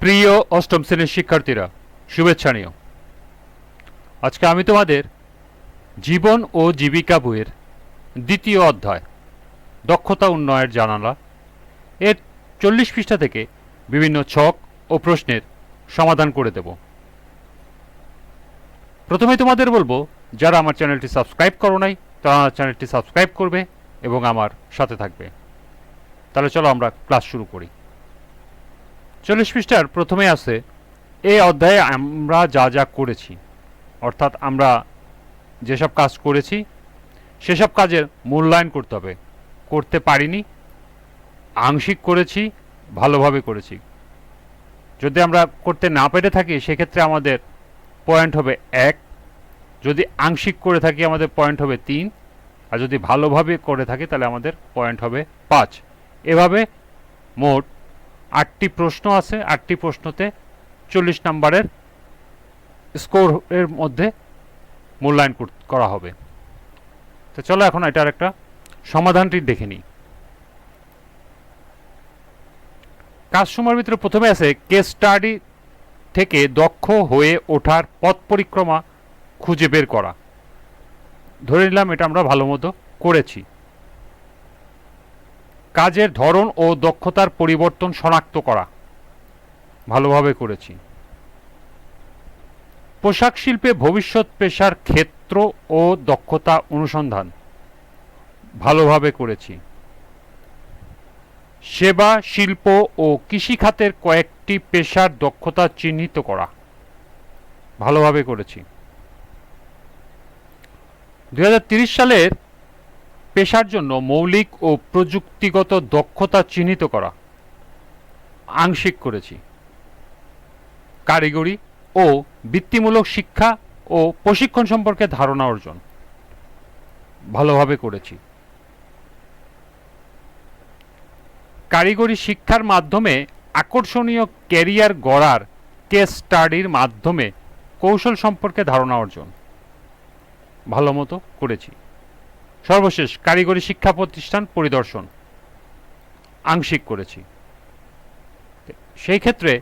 প্রিয় অষ্টম শ্রেণির শিক্ষার্থীরা, শুভেচ্ছা নিও। আজকে আমি তোমাদের জীবন ও জীবিকা বইয়ের দ্বিতীয় অধ্যায়, দক্ষতা উন্নয়নের জানালা, এর চল্লিশ পৃষ্ঠা থেকে বিভিন্ন ছক ও প্রশ্নের সমাধান করে দেব। প্রথমে তোমাদের বলব, যারা আমার চ্যানেলটি সাবস্ক্রাইব করো নাই, তারা আমার চ্যানেলটি সাবস্ক্রাইব করবে এবং আমার সাথে থাকবে। তাহলে চলো আমরা ক্লাস শুরু করি। চল্লিশ পৃষ্ঠার প্রথমে আছে এই অধ্যায়ে আমরা যা যা করেছি, অর্থাৎ আমরা যেসব কাজ করেছি, সেসব কাজের মূল্যায়ন করতে হবে। করতে পারিনি, আংশিক করেছি, ভালোভাবে করেছি। যদি আমরা করতে না পেরে থাকি, সেক্ষেত্রে আমাদের পয়েন্ট হবে এক। যদি আংশিক করে থাকি, আমাদের পয়েন্ট হবে তিন। আর যদি ভালোভাবে করে থাকি, তাহলে আমাদের পয়েন্ট হবে পাঁচ। এভাবে মোট আটটি প্রশ্ন আছে, আটটি প্রশ্নতে চল্লিশ নম্বরের স্কোর এর মধ্যে মূল্যায়ন কর- হবে। তো চলো এখন এটার একটা সমাধানটি দেখে নিই। কাজসমূহের ভিতরে প্রথমে আছে, কেস স্টাডি থেকে দক্ষ হয়ে ওঠার পথ পরিক্রমা খুঁজে বের করা। ধরে নিলাম এটা আমরা ভালো মতো করেছি। কাজের ধরন ও দক্ষতার পরিবর্তন শনাক্ত করা। ভালোভাবে করেছি। পোশাক শিল্পে ভবিষ্যৎ পেশার ক্ষেত্র ও দক্ষতা অনুসন্ধান। ভালোভাবে করেছি। সেবা, শিল্প ও কৃষিখাতের কয়েকটি পেশার দক্ষতা চিহ্নিত করা। ভালোভাবে করেছি। দুই হাজার ত্রিশ সালের পেশার জন্য মৌলিক ও প্রযুক্তিগত দক্ষতা চিহ্নিত করা। আংশিক করেছি। কারিগরি ও বৃত্তিমূলক শিক্ষা ও প্রশিক্ষণ সম্পর্কে ধারণা অর্জন। ভালোভাবে করেছি। কারিগরি শিক্ষার মাধ্যমে আকর্ষণীয় ক্যারিয়ার গড়ার কেস স্টাডির মাধ্যমে কৌশল সম্পর্কে ধারণা অর্জন। ভালো মতো করেছি। সর্বশেষ কারিগরি শিক্ষা প্রতিষ্ঠান পরিদর্শন। আংশিক করেছি। সেই ক্ষেত্রে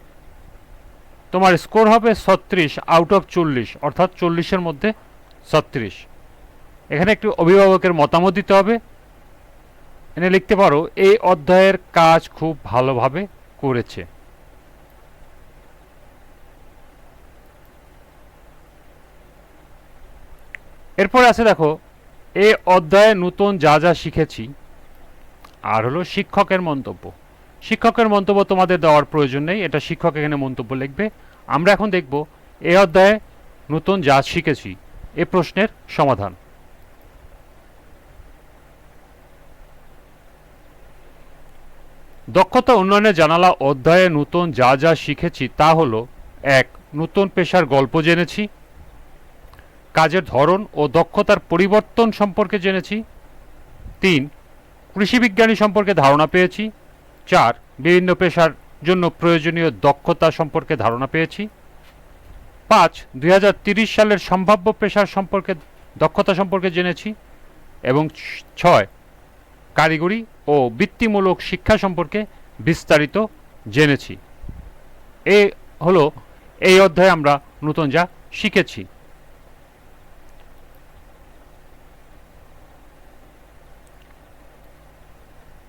তোমার স্কোর হবে ছত্রিশ আউট অফ চল্লিশ, অর্থাৎ চল্লিশের মধ্যে ছত্রিশ। এখানে একটু অভিভাবকের মতামত দিতে হবে। এনে লিখতে পারো, এই অধ্যায়ের কাজ খুব ভালোভাবে করেছে। এরপরে আছে দেখো এই অধ্যায়ে নতুন যা যা শিখেছি। আর হলো শিক্ষকের মন্তব্য। শিক্ষকের মন্তব্য তোমাদের দেওয়ার প্রয়োজন নেই, এটা শিক্ষক এখানে মন্তব্য লিখবে। আমরা এখন দেখব এই অধ্যায়ে নতুন যা শিখেছি, এ প্রশ্নের সমাধান। দক্ষতা উন্নয়নের জানালা অধ্যায়ে নতুন যা যা শিখেছি তা হলো, এক, নতুন পেশার গল্প জেনেছি। কাজের ধরন ও দক্ষতার পরিবর্তন সম্পর্কে জেনেছি। তিন, কৃষিবিজ্ঞানী সম্পর্কে ধারণা পেয়েছি। চার, বিভিন্ন পেশার জন্য প্রয়োজনীয় দক্ষতা সম্পর্কে ধারণা পেয়েছি। পাঁচ দুই সালের সম্ভাব্য পেশার সম্পর্কে দক্ষতা সম্পর্কে জেনেছি। এবং ছয়, কারিগরি ও বৃত্তিমূলক শিক্ষা সম্পর্কে বিস্তারিত জেনেছি। এ হলো, এই অধ্যায়ে আমরা নতুন যা শিখেছি।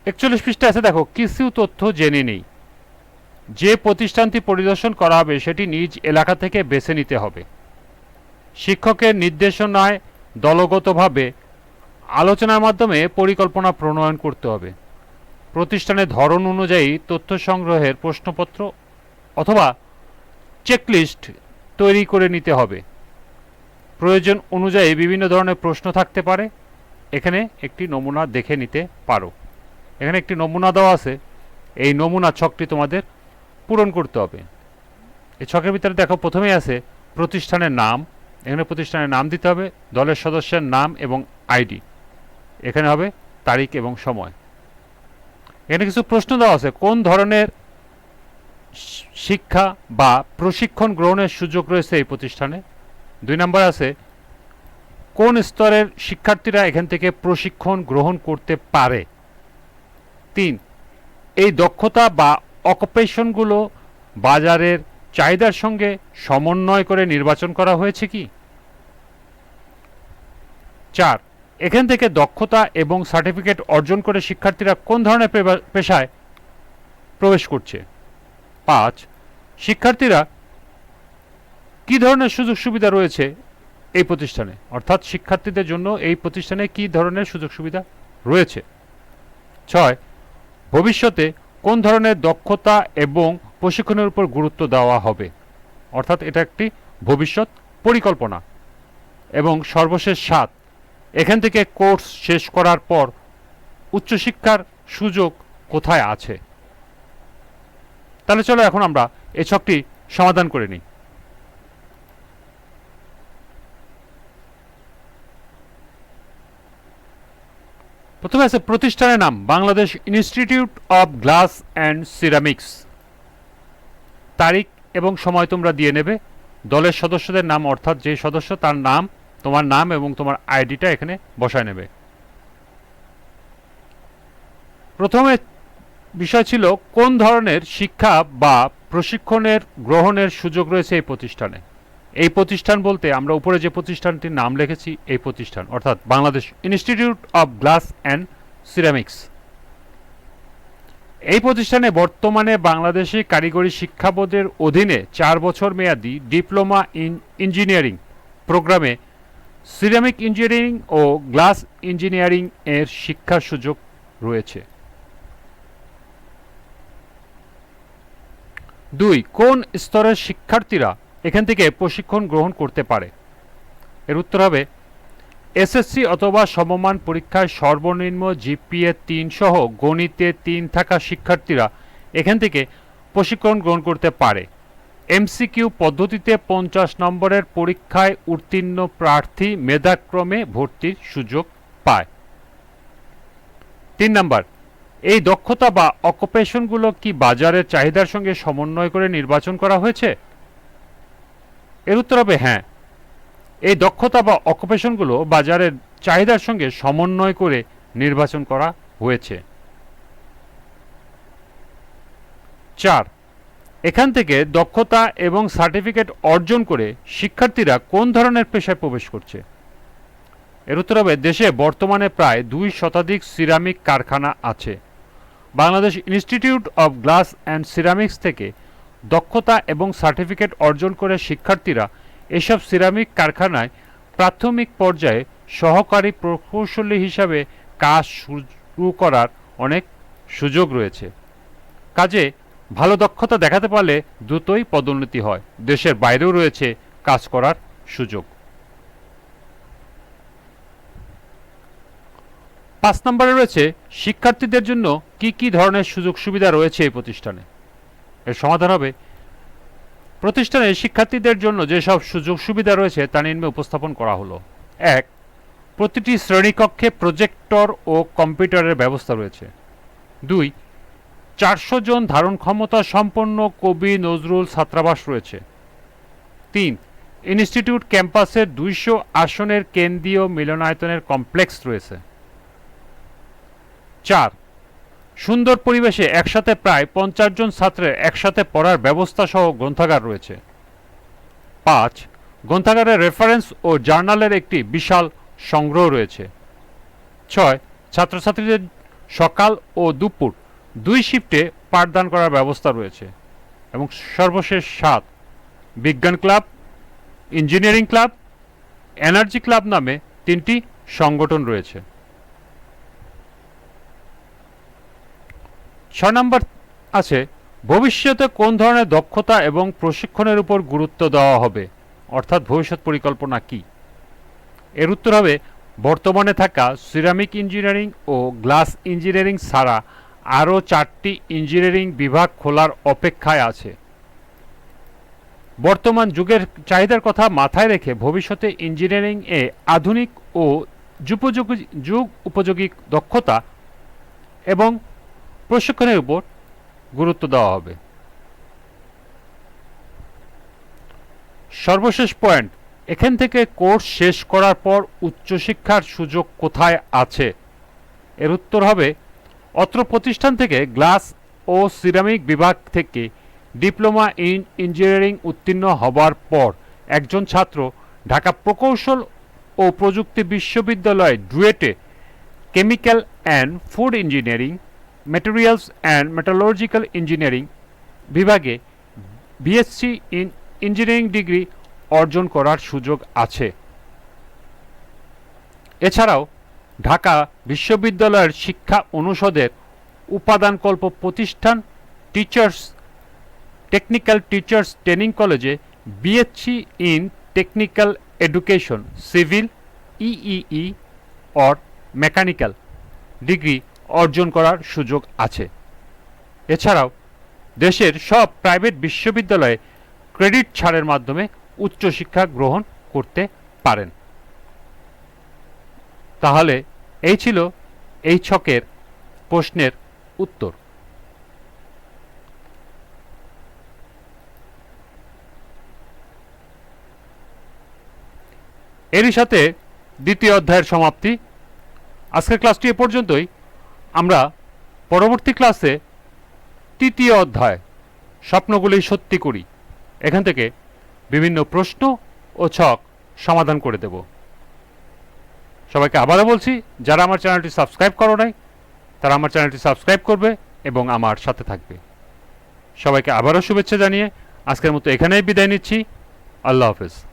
একচল্লিশ পৃষ্ঠা আছে, দেখো, কিছু তথ্য জেনে নেই। যে প্রতিষ্ঠানটি পরিদর্শন করা হবে, সেটি নিজ এলাকা থেকে বেছে নিতে হবে। শিক্ষকের নির্দেশনায় দলগতভাবে আলোচনার মাধ্যমে পরিকল্পনা প্রণয়ন করতে হবে। প্রতিষ্ঠানের ধরন অনুযায়ী তথ্য সংগ্রহের প্রশ্নপত্র অথবা চেকলিস্ট তৈরি করে নিতে হবে। প্রয়োজন অনুযায়ী বিভিন্ন ধরনের প্রশ্ন থাকতে পারে। এখানে একটি নমুনা দেখে নিতে পারো। এখানে একটি নমুনা দেওয়া আছে। এই নমুনা ছকটি তোমাদের পূরণ করতে হবে। এই ছকের ভিতরে দেখো, প্রথমেই আছে প্রতিষ্ঠানের নাম। এখানে প্রতিষ্ঠানের নাম দিতে হবে, দলের সদস্যের নাম এবং আইডি। এখানে হবে তারিখ এবং সময়। এখানে কিছু প্রশ্ন দেওয়া আছে, কোন ধরনের শিক্ষা বা প্রশিক্ষণ গ্রহণের সুযোগ রয়েছে এই প্রতিষ্ঠানে? দুই নম্বর আছে, কোন স্তরের শিক্ষার্থীরা এখান থেকে প্রশিক্ষণ গ্রহণ করতে পারে? তিন, এই দক্ষতা বা অকুপেশনগুলো বাজারের চাহিদার সঙ্গে সমন্বয় করে নির্বাচন করা হয়েছে কি? চার, এখান থেকে দক্ষতা এবং সার্টিফিকেট অর্জন করে শিক্ষার্থীরা কোন ধরনের পেশায় প্রবেশ করছে? পাঁচ, শিক্ষার্থীরা কি ধরনের সুযোগ সুবিধা রয়েছে এই প্রতিষ্ঠানে? অর্থাৎ শিক্ষার্থীদের জন্য এই প্রতিষ্ঠানে কি ধরনের সুযোগ সুবিধা রয়েছে? ছয় ভবিষ্যতে কোন ধরনের দক্ষতা এবং প্রশিক্ষণের উপর গুরুত্ব দেওয়া হবে? অর্থাৎ এটা একটি ভবিষ্যৎ পরিকল্পনা। এবং সর্বশেষ সাত, এখান থেকে কোর্স শেষ করার পর উচ্চশিক্ষার সুযোগ কোথায় আছে? তাহলে চলো এখন আমরা এই ছকটি সমাধান করে নিই। প্রথমে আছে প্রতিষ্ঠানের নাম, Bangladesh institute of glass and ceramics তারিখ এবং সময় তোমরা দিয়ে নেবে। দলের সদস্যদের নাম অর্থাৎ যে সদস্য, তার নাম, তোমার নাম এবং তোমার আইডিটা এখানে বসায় নেবে। প্রথমে বিষয় ছিল, কোন ধরনের শিক্ষা বা প্রশিক্ষণের, গ্রহণের সুযোগ রয়েছে এই প্রতিষ্ঠানে? এই প্রতিষ্ঠান বলতে আমরা উপরে যে প্রতিষ্ঠানটির নাম লিখেছি, এই প্রতিষ্ঠান, অর্থাৎ Bangladesh institute of glass and ceramics. এই প্রতিষ্ঠানে বর্তমানে বাংলাদেশি কারিগরি শিক্ষা বোর্ডের অধীনে চার বছর মেয়াদী ডিপ্লোমা ইন ইঞ্জিনিয়ারিং প্রোগ্রামে সিরামিক ইঞ্জিনিয়ারিং ও গ্লাস ইঞ্জিনিয়ারিং এর শিক্ষার সুযোগ রয়েছে। দুই, কোন স্তরের শিক্ষার্থীরা এখান থেকে প্রশিক্ষণ গ্রহণ করতে পারে। এর উত্তর হবে, এসএসসি অথবা সমমান পরীক্ষায় সর্বনিম্ন জিপিএ তিন সহ গণিতে তিন থাকা শিক্ষার্থীরা এখান থেকে প্রশিক্ষণ গ্রহণ করতে পারে। এমসিকিউ পদ্ধতিতে পঞ্চাশ নম্বরের পরীক্ষায় উত্তীর্ণ প্রার্থী মেধাক্রমে ভর্তির সুযোগ পায়। তিন নম্বর, এই দক্ষতা বা অকুপেশনগুলো কি বাজারের চাহিদার সঙ্গে সমন্বয় করে নির্বাচন করা হয়েছে? এর উত্তর হবে হ্যাঁ। এই দক্ষতা বা অকুপেশনগুলো বাজারের চাহিদার সঙ্গে সমন্বয় করে নির্বাচন করা হয়েছে। চার, এখান থেকে দক্ষতা এবং সার্টিফিকেট অর্জন করে শিক্ষার্থীরা কোন ধরনের পেশায় প্রবেশ করছে? এর উত্তর হবে দেশে বর্তমানে প্রায় দুই শতাধিক সিরামিক কারখানা আছে। Bangladesh institute of glass and ceramics থেকে দক্ষতা এবং সার্টিফিকেট অর্জন করে শিক্ষার্থীরা এসব সিরামিক কারখানায় প্রাথমিক পর্যায়ে সহকারী প্রকৌশলী হিসাবে কাজ শুরু করার অনেক সুযোগ রয়েছে। কাজে ভালো দক্ষতা দেখাতে পারলে দ্রুতই পদোন্নতি হয়। দেশের বাইরেও রয়েছে কাজ করার সুযোগ। পাঁচ নম্বরে রয়েছে, শিক্ষার্থীদের জন্য কি কি ধরনের সুযোগ সুবিধা রয়েছে এই প্রতিষ্ঠানে? এর সমাধান হবে। প্রতিষ্ঠানে শিক্ষার্থীদের জন্য যেসব সুযোগ সুবিধা রয়েছে তা নিম্নে উপস্থাপন করা হলো। এক, প্রতিটি শ্রেণীকক্ষে প্রজেক্টর ও কম্পিউটারের ব্যবস্থা রয়েছে। দুই, চারশো জন ধারণ ক্ষমতা সম্পন্ন কবি নজরুল ছাত্রাবাস রয়েছে। তিন, ইনস্টিটিউট ক্যাম্পাসের দুইশো আসনের কেন্দ্রীয় মিলনায়তনের কমপ্লেক্স রয়েছে। চার সুন্দর পরিবেশে একসাথে প্রায় পঞ্চাশ জন ছাত্রের একসাথে পড়ার ব্যবস্থা সহ গ্রন্থাগার রয়েছে। পাঁচ, গ্রন্থাগারের রেফারেন্স ও জার্নালের একটি বিশাল সংগ্রহ রয়েছে। ছয়, ছাত্রছাত্রীদের সকাল ও দুপুর দুই শিফটে পাঠদান করার ব্যবস্থা রয়েছে। এবং সর্বশেষ সাত, বিজ্ঞান club engineering club energy club নামে তিনটি সংগঠন রয়েছে। ছয় নম্বর আছে, ভবিষ্যতে কোন ধরনের দক্ষতা এবং প্রশিক্ষণের উপর গুরুত্ব দেওয়া হবে? অর্থাৎ ভবিষ্যৎ পরিকল্পনা কি? এর উত্তর হবে, বর্তমানে থাকা সিরামিক ইঞ্জিনিয়ারিং ও গ্লাস ইঞ্জিনিয়ারিং ছাড়া আরও চারটি ইঞ্জিনিয়ারিং বিভাগ খোলার অপেক্ষায় আছে। বর্তমান যুগের চাহিদার কথা মাথায় রেখে ভবিষ্যতে ইঞ্জিনিয়ারিং এ আধুনিক ও যুগ উপযোগী দক্ষতা এবং প্রশিক্ষণের উপর গুরুত্ব দেওয়া হবে। সর্বশেষ পয়েন্ট, এখান থেকে কোর্স শেষ করার পর উচ্চশিক্ষার সুযোগ কোথায় আছে? এর উত্তর হবে, অত্র প্রতিষ্ঠান থেকে গ্লাস ও সিরামিক বিভাগ থেকে ডিপ্লোমা ইন ইঞ্জিনিয়ারিং উত্তীর্ণ হবার পর একজন ছাত্র ঢাকা প্রকৌশল ও প্রযুক্তি বিশ্ববিদ্যালয় ডুয়েটে chemical and food engineering materials and metallurgical engineering বিভাগে বিএসসি ইন ইঞ্জিনিয়ারিং ডিগ্রি অর্জন করার সুযোগ আছে। এছাড়াও ঢাকা বিশ্ববিদ্যালয়ের শিক্ষা অনুষদের উপাদানকল্প প্রতিষ্ঠান টিচার্স টেকনিক্যাল টিচার্স ট্রেনিং কলেজে BSc in technical education civil EEE or mechanical degree অর্জন করার সুযোগ আছে। এছাড়াও, দেশের সব প্রাইভেট বিশ্ববিদ্যালয়ে ক্রেডিট ছাড়ের মাধ্যমে উচ্চশিক্ষা গ্রহণ করতে পারেন। তাহলে, এই ছিল এই ছকের প্রশ্নের উত্তর। এরই সাথে দ্বিতীয় অধ্যায়ের সমাপ্তি। আজকের ক্লাসটি এ পর্যন্তই। আমরা পরবর্তী ক্লাসে তৃতীয় অধ্যায় স্বপ্নগুলি সত্যি করি। এখান থেকে বিভিন্ন প্রশ্ন ও ছক সমাধান করে দেব। সবাইকে আবারও বলছি, যারা আমার চ্যানেলটি সাবস্ক্রাইব করো নাই, তারা আমার চ্যানেলটি সাবস্ক্রাইব করবে এবং আমার সাথে থাকবে। সবাইকে আবারও শুভেচ্ছা জানিয়ে আজকের মতো এখানেই বিদায় নিচ্ছি। আল্লাহ হাফেজ।